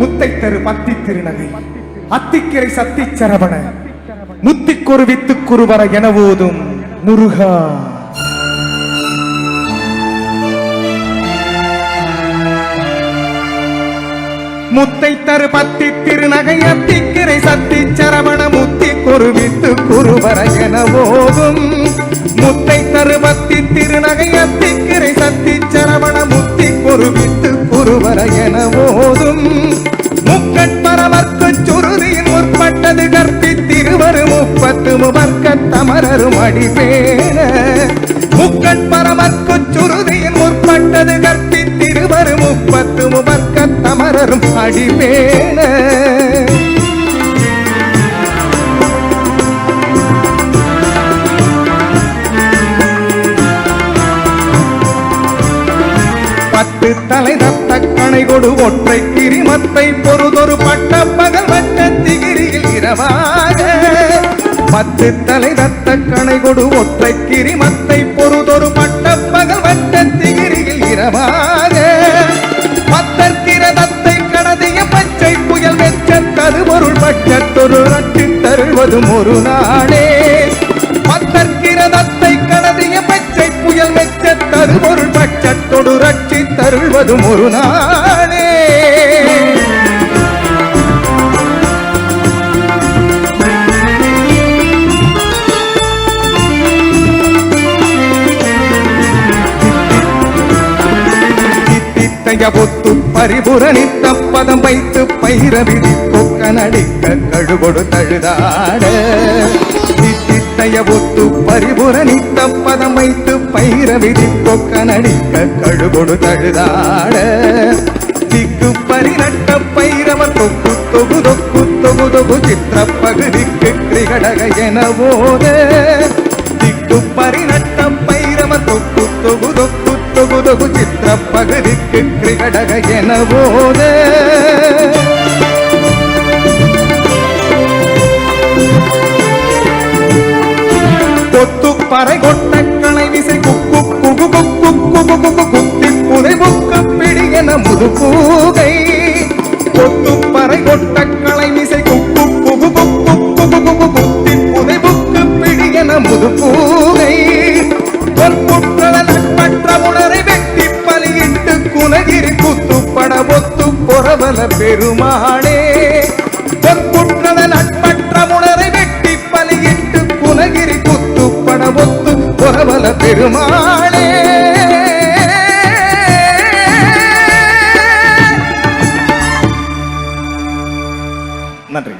முத்தை தரு பத்தி திருநகை. அத்திக்கரை சத்தி சரவண முத்திக்கொரு வித்துக்குருவர என ஓதும் முருகா. முத்தை தரு பத்தி திருநகை அத்திக்கரை சத்தி சரவண முத்தி குருவித்து குருவர எனவோ முக்கட்பரமர்க்கு சுருதியின் முற்பட்டது கற்பி திருவரு முப்பத்து முபர்க்க தமரரும் அடிபேன முக்கட்பரமர்க்கு சுருதியின் முற்பட்டது கற்பி திருவரு முப்பத்து முபர்க்க தமரரும் அடிபேன பத்து தலை தத்த கணை கொடு ஒற்றை கிரிமத்தை பொறுதொரு பட்ட திகிரியில் பத்து தலை தத்த கணை கொடு ஒற்றை கிரிமத்தை பொறுதொரு மட்ட பகல் வட்ட திகிரியில் இரவாக பத்தற்கிரதத்தை கடதிய பச்சை புயல் வெச்ச தருபொருள் பட்சத்தொரு ரட்டி தருவதும் ஒரு நாளே. பத்தற்கிரதத்தை கடதிய பச்சை புயல் வெச்ச தருபொருள் பட்சத்தொடு ரட்சி தருள்வதும் ஒரு நாள். தித்தித்தைய ஒத்து பரிபுரணித்த பதம் வைத்து பைரவிதி கொக்க நடிக்க கழுகொடு தழுதாட. தித்தித்தைய ஒத்து பரிபுரணித்த பதம் வைத்து பைரவிதி கொக்க நடிக்க கழுகொடு தழுதாட. திக்கு பரிநட்ட பைரவர் தொக்கு தொகு தொக்கு தொகு தொகு சித்திர பகுதிக்கு கிரிகடக என போத. திக்கு பரிநட்ட பைரவர் தொக்கு தொகு தொக்கு தொகு தொகு சித்திர என போத கொத்து பறை கொட்ட களை விசை குக்கு குகு குக்கு குகு குகு குத்தி புதை புக்கு பிடியன முது பூகை கொத்து பறை கொட்ட களை விசை குக்கு குகு குக்கு குகு குகு குத்தி புதை புக்கு பிடியன முது பூகை பெருமாளே. நன்றி.